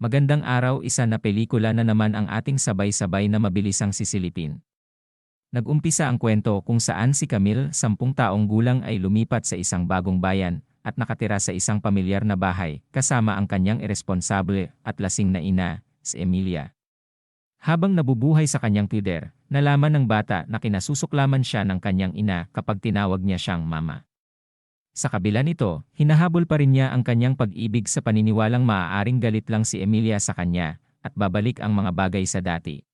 Magandang araw isa na pelikula na naman ang ating sabay-sabay na mabilisang sisilipin. Nag-umpisa ang kwento kung saan si Camille, sampung taong gulang ay lumipat sa isang bagong bayan at nakatira sa isang pamilyar na bahay kasama ang kanyang irresponsable at lasing na ina, si Emilia. Habang nabubuhay sa kanyang pider, nalaman ng bata na kinasusuklaman siya ng kanyang ina kapag tinawag niya siyang mama. Sa kabila nito, hinahabol pa rin niya ang kanyang pag-ibig sa paniniwalang maaaring galit lang si Emilia sa kanya at babalik ang mga bagay sa dati.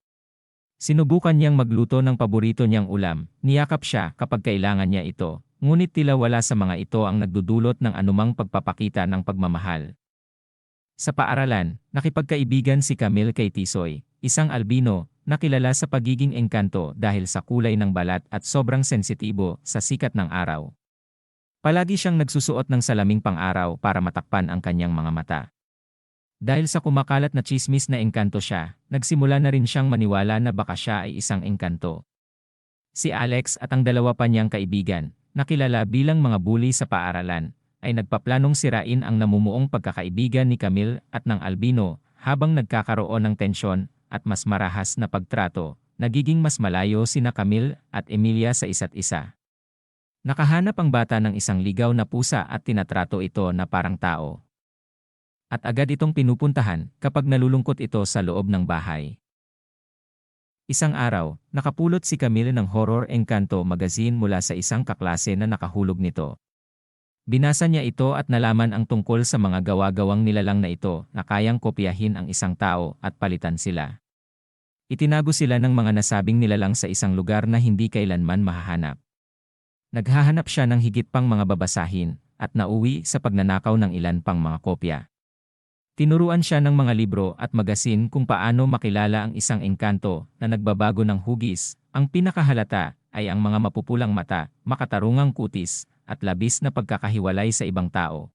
Sinubukan niyang magluto ng paborito niyang ulam, niyakap siya kapag kailangan niya ito, ngunit tila wala sa mga ito ang nagdudulot ng anumang pagpapakita ng pagmamahal. Sa paaralan, nakipagkaibigan si Camille kay Tisoy, isang albino, na kilala sa pagiging engkanto dahil sa kulay ng balat at sobrang sensitibo sa sikat ng araw. Palagi siyang nagsusuot ng salaming pang-araw para matakpan ang kanyang mga mata. Dahil sa kumakalat na chismis na engkanto siya, nagsimula na rin siyang maniwala na baka siya ay isang engkanto. Si Alex at ang dalawa pa niyang kaibigan, nakilala bilang mga bully sa paaralan, ay nagpaplanong sirain ang namumuong pagkakaibigan ni Camille at ng Albino habang nagkakaroon ng tensyon at mas marahas na pagtrato, nagiging mas malayo sina Camille at Emilia sa isa't isa. Nakahanap ang bata ng isang ligaw na pusa at tinatrato ito na parang tao. At agad itong pinupuntahan kapag nalulungkot ito sa loob ng bahay. Isang araw, nakapulot si Camille ng Horror Encanto magazine mula sa isang kaklase na nakahulog nito. Binasa niya ito at nalaman ang tungkol sa mga gawa-gawang nilalang na ito na kayang kopyahin ang isang tao at palitan sila. Itinago sila ng mga nasabing nilalang sa isang lugar na hindi kailanman mahahanap. Naghahanap siya ng higit pang mga babasahin at nauwi sa pagnanakaw ng ilan pang mga kopya. Tinuruan siya ng mga libro at magasin kung paano makilala ang isang engkanto na nagbabago ng hugis. Ang pinakahalata ay ang mga mapupulang mata, makatarungang kutis, at labis na pagkakahiwalay sa ibang tao.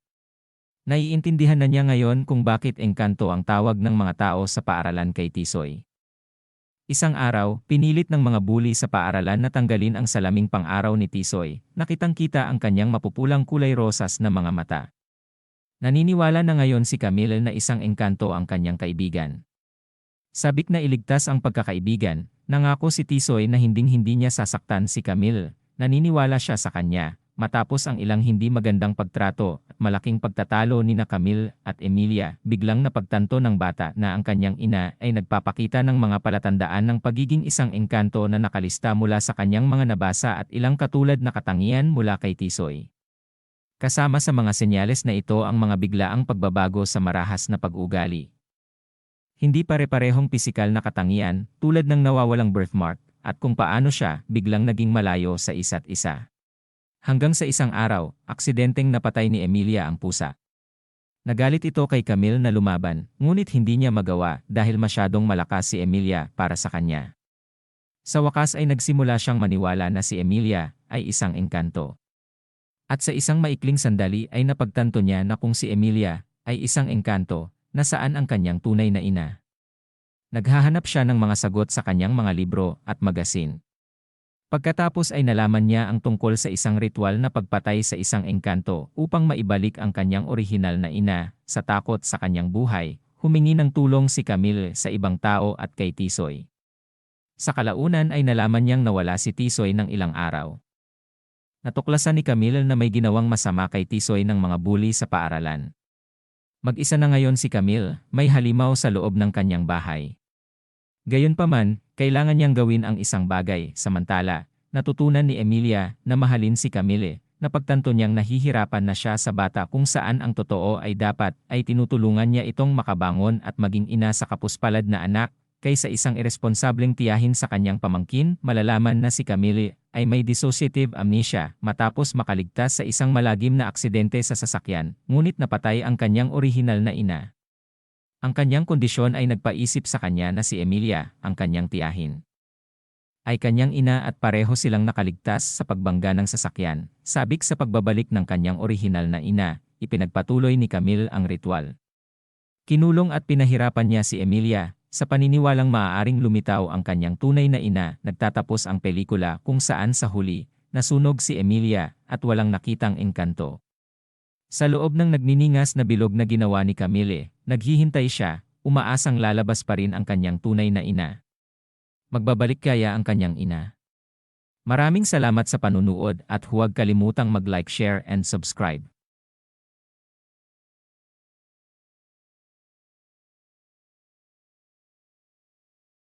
Naiintindihan na niya ngayon kung bakit engkanto ang tawag ng mga tao sa paaralan kay Tisoy. Isang araw, pinilit ng mga bully sa paaralan na tanggalin ang salaming pang-araw ni Tisoy, nakitang-kita ang kanyang mapupulang kulay rosas na mga mata. Naniniwala na ngayon si Camille na isang engkanto ang kanyang kaibigan. Sabik na iligtas ang pagkakaibigan, nangako si Tisoy na hinding-hindi niya sasaktan si Camille, naniniwala siya sa kanya, Matapos ang ilang hindi magandang pagtrato at malaking pagtatalo ni na Camille at Emilia, biglang napagtanto ng bata na ang kanyang ina ay nagpapakita ng mga palatandaan ng pagiging isang engkanto na nakalista mula sa kanyang mga nabasa at ilang katulad na katangian mula kay Tisoy. Kasama sa mga senyales na ito ang mga biglaang pagbabago sa marahas na pag-ugali. Hindi pare-parehong pisikal na katangian tulad ng nawawalang birthmark at kung paano siya biglang naging malayo sa isa't isa. Hanggang sa isang araw, aksidenteng napatay ni Emilia ang pusa. Nagalit ito kay Camille na lumaban, ngunit hindi niya magawa dahil masyadong malakas si Emilia para sa kanya. Sa wakas ay nagsimula siyang maniwala na si Emilia ay isang engkanto. At sa isang maikling sandali ay napagtanto niya na kung si Emilia ay isang engkanto, nasaan ang kanyang tunay na ina. Naghahanap siya ng mga sagot sa kanyang mga libro at magasin. Pagkatapos ay nalaman niya ang tungkol sa isang ritual na pagpatay sa isang engkanto upang maibalik ang kanyang orihinal na ina, sa takot sa kanyang buhay, humingi ng tulong si Camille sa ibang tao at kay Tisoy. Sa kalaunan ay nalaman niyang nawala si Tisoy ng ilang araw. Natuklasan ni Camille na may ginawang masama kay Tisoy ng mga bully sa paaralan. Mag-isa na ngayon si Camille, may halimaw sa loob ng kanyang bahay. Gayunpaman, kailangan niyang gawin ang isang bagay, samantala, natutunan ni Emilia na mahalin si Camille, napagtanto niyang nahihirapan na siya sa bata kung saan ang totoo ay dapat ay tinutulungan niya itong makabangon at maging ina sa kapuspalad na anak, kaysa isang irresponsableng tiyahin sa kanyang pamangkin, malalaman na si Camille ay may dissociative amnesia matapos makaligtas sa isang malagim na aksidente sa sasakyan, ngunit napatay ang kanyang orihinal na ina. Ang kanyang kondisyon ay nagpaisip sa kanya na si Emilia, ang kanyang tiyahin. Ay kanyang ina at pareho silang nakaligtas sa pagbangga ng sasakyan, sabik sa pagbabalik ng kanyang orihinal na ina, ipinagpatuloy ni Camille ang ritual. Kinulong at pinahirapan niya si Emilia, sa paniniwalang maaaring lumitaw ang kanyang tunay na ina, nagtatapos ang pelikula kung saan sa huli, nasunog si Emilia at walang nakitang engkanto. Sa loob ng nagniningas na bilog na ginawa ni Camille, naghihintay siya umaasang lalabas pa rin ang kanyang tunay na ina. Magbabalik kaya ang kanyang ina. Maraming salamat sa panunood at huwag kalimutang mag-like, share and subscribe.